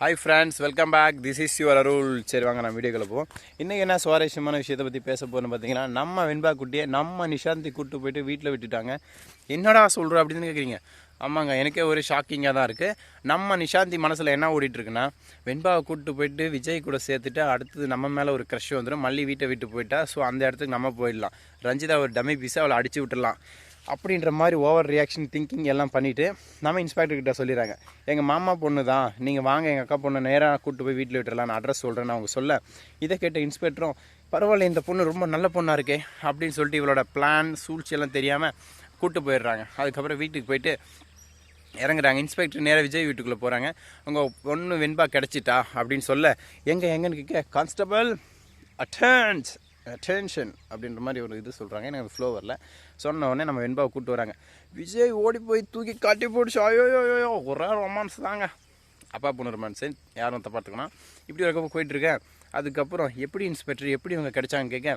Hi friends welcome back this is your Arul சரி வாங்க நான் வீடியோக்குள்ள போவோம். இன்றைக்கி என்ன சுவாரஸ்யமான விஷயத்தை பற்றி பேச போகிறோம்னு பார்த்தீங்கன்னா நம்ம வெண்பா குட்டியை நம்ம நிஷாந்தி கூட்டு போயிட்டு வீட்டில் விட்டுட்டாங்க. என்னடா சொல்கிற அப்படின்னு கேட்குறீங்க ஆமாங்க எனக்கே ஒரு ஷாக்கிங்காக தான் இருக்குது நம்ம நிஷாந்தி மனசில் என்ன ஓடிட்டுருக்குன்னா வெண்பாவை கூப்பிட்டு போயிட்டு விஜய் கூட சேர்த்துட்டு அடுத்தது நம்ம மேலே ஒரு க்ரஷ் வந்துடும் மல்லி வீட்டை விட்டு போயிட்டா ஸோ அந்த இடத்துக்கு நம்ம போயிடலாம். ரஞ்சிதா ஒரு டம்மி பீஸை அவளை அடிச்சு விட்டுடலாம். அப்படின்ற மாதிரி ஓவர் ரியாக்ஷன் திங்கிங் எல்லாம் பண்ணிவிட்டு நம்ம இன்ஸ்பெக்டர்கிட்ட சொல்லிடுறாங்க. எங்கள் மாமா பொண்ணு தான் நீங்கள் வாங்க எங்கள் அக்கா பொண்ணு நேராக கூப்பிட்டு போய் வீட்டில் விட்டுறலாம் நான் அட்ரஸ் சொல்கிறேன்னு அவங்க சொல்ல இதை கேட்ட இன்ஸ்பெக்டரும் பரவாயில்ல இந்த பொண்ணு ரொம்ப நல்ல பொண்ணாக இருக்கே அப்படின்னு சொல்லிட்டு இவளோட பிளான் சூழ்ச்சியெல்லாம் தெரியாமல் கூப்பிட்டு போயிடுறாங்க. அதுக்கப்புறம் வீட்டுக்கு போயிட்டு இறங்குறாங்க. இன்ஸ்பெக்டர் நேராக விஜய் வீட்டுக்குள்ளே போகிறாங்க உங்கள் பொண்ணு வெண்பா கிடச்சிட்டா? அப்படின்னு சொல்ல எங்கே எங்கன்னு கேட்க கான்ஸ்டபிள் அட்டன்ஸ் டென்ஷன் அப்படின்ற மாதிரி ஒரு இது சொல்கிறாங்க எனக்கு ஃப்ளோ வரல. சொன்ன உடனே நம்ம வெண்பாவை கூப்பிட்டு வராங்க. விஜய் ஓடி போய் தூக்கி காட்டி போட்டுச்சு. ஐயோயோயோ ஒரே ரொமான்ஸ் தாங்க. அப்பா பொண்ணு ரொமான்ஸு யாரும் தப்பாத்துக்கணும் இப்படி இருக்கப்போ போயிட்டுருக்கேன் அதுக்கப்புறம் எப்படி இன்ஸ்பெக்டர் எப்படி இவங்க கிடைச்சாங்க கேட்க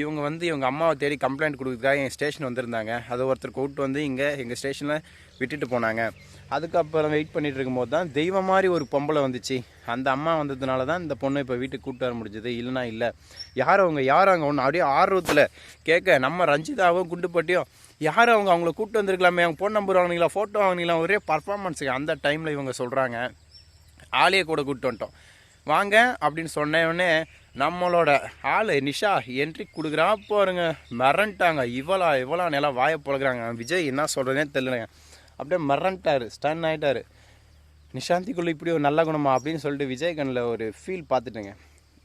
இவங்க வந்து இவங்க அம்மாவை தேடி கம்ப்ளைண்ட் கொடுக்குறதுக்காக என் ஸ்டேஷன் வந்திருந்தாங்க. அதை ஒருத்தர் கூப்பிட்டு வந்து இங்கே எங்கள் ஸ்டேஷனில் விட்டுட்டு போனாங்க. அதுக்கப்புறம் வெயிட் பண்ணிட்டு இருக்கும்போது தான் தெய்வம் மாதிரி ஒரு பொம்பளை வந்துச்சு. அந்த அம்மா வந்ததுனால தான் இந்த பொண்ணை இப்போ வீட்டுக்கு கூப்பிட்டு வர முடிஞ்சது. இல்லைனா இல்லை. யார் அவங்க? யார் அவங்க? ஒன்று அப்படியே ஆர்வத்தில் கேட்க நம்ம ரஞ்சிதாவும் குண்டுப்பட்டியும் யார் அவங்க? அவங்கள கூப்பிட்டு வந்திருக்கலாமே. அவங்க ஃபோன் நம்பர் வாங்கினீங்களா? ஃபோட்டோ வாங்கினீங்களா? ஒரே பர்ஃபார்மன்ஸுக்கு அந்த டைமில் இவங்க சொல்கிறாங்க ஆளையே கூட கூப்பிட்டு வந்துட்டோம். வாங்க அப்படின்னு சொன்ன உடனே நம்மளோட ஆள் நிஷா என்ட்ரி கொடுக்குறா. பாருங்க மிரண்டாங்க. இவளா இவளா நிலா வாயை பழகுறாங்க விஜய் என்ன சொல்கிறதுனே தெரியலங்க. அப்படியே மிரண்டாரு ஸ்டன் ஆகிட்டாரு நிஷாந்திக்குள்ளே இப்படி ஒரு நல்ல குணமா அப்படின்னு சொல்லிட்டு விஜய் கண்ணில் ஒரு ஃபீல் பார்த்துட்டுங்க.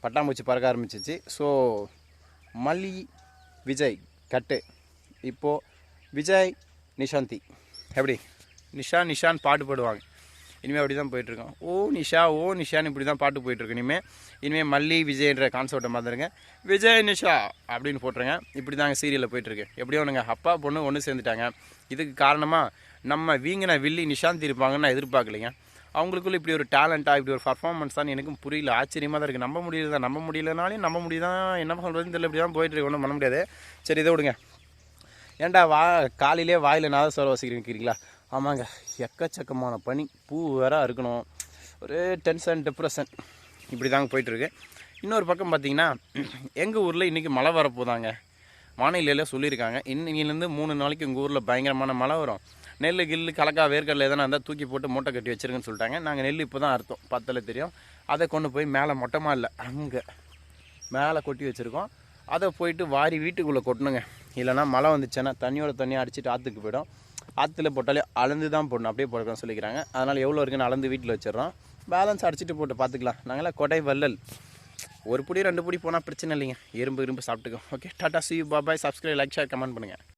பட்டாம்பூச்சி பறக்க ஆரம்பிச்சிச்சு. ஸோ மல்லி விஜய் கட்டு. இப்போது விஜய் நிஷாந்தி. எப்படி? நிஷா நிஷான் பாட்டு பாடுவாங்க. இனிமேல் அப்படி தான் போயிட்டுருக்கோம். ஓ நிஷா ஓ நிஷான்னு இப்படி தான் பாட்டு போயிட்டுருக்கு. இனிமேல் இனிமேல் மல்லி விஜய்ன்ற கான்செப்டை மாற்றிருங்க விஜய் நிஷா அப்படின்னு போட்டுருங்க. இப்படி தாங்க சீரியலில் போயிட்டுருக்கு. எப்படியோ ஒன்றுங்க அப்பா பொண்ணு ஒன்று சேர்ந்துட்டாங்க. இதுக்கு காரணமாக நம்ம வீங்கின வில்லி நிஷாந்தி இருப்பாங்கன்னு நான் எதிர்பார்க்கலைங்க. அவங்களுக்குள்ள இப்படி ஒரு டேலண்ட்டாக இப்படி ஒரு பர்ஃபார்மன்ஸ் தான் எனக்கும் புரியல. ஆச்சரியமாக தான் இருக்குது நம்ப முடியல நம்ப முடியலனாலையும் நம்ப முடியுதான் என்ன சொல்கிறதுன்னு தெரியல. இப்படி தான் போயிட்டுருக்கு. ஒன்றும் பண்ண முடியாது. சரி இதை விடுங்க. ஏன்டா வா காலையிலே வாயில் நாத சொல்ல வசிக்கிறீங்களா ஆமாங்க எக்கச்சக்கமான பனி. பூ வேற இருக்கணும் ஒரு டென்ஷன் டிப்ரெஷன் இப்படி தாங்க போயிட்டுருக்கு. இன்னொரு பக்கம் பார்த்தீங்கன்னா எங்கள் ஊரில் இன்றைக்கி மழை வரப்போதாங்க. வானிலையில் சொல்லியிருக்காங்க. இன்னிலேருந்து மூணு நாளைக்கு உங்கள் ஊரில் பயங்கரமான மழை வரும். நெல் கில்லு கலக்கா வேர்க்கடலை எதனா இருந்தால் தூக்கி போட்டு மூட்டை கட்டி வச்சுருக்குன்னு சொல்லிட்டாங்க. நாங்கள் நெல் இப்போ தான் அறுத்தோம். பத்தில் தெரியும். அதை கொண்டு போய் மேலே மொட்டமாக இல்லை அங்கே மேலே கொட்டி வச்சுருக்கோம். அதை போயிட்டு வாரி வீட்டுக்குள்ளே கொட்டணுங்க. இல்லைனா மழை வந்துச்சுன்னா தண்ணியோட தண்ணியை அடிச்சுட்டு ஆற்றுக்கு போயிடும். ஆற்றுல போட்டாலே அளந்து தான் போடணும். அப்படியே போடணும்னு சொல்லிக்கிறாங்க. அதனால் எவ்வளோ இருக்குன்னு அளந்து வீட்டில் வச்சிடறோம். பேலன்ஸ் அடிச்சுட்டு போட்டு பார்த்துக்கலாம். நாங்களாம் கொடை வள்ளல். ஒரு புடி ரெண்டு புடி போனால் பிரச்சனை இல்லைங்க. எறும்பு இரும்பு சாப்பிட்டுக்கோ. Okay tata C bye bye subscribe like share comment பண்ணுங்கள்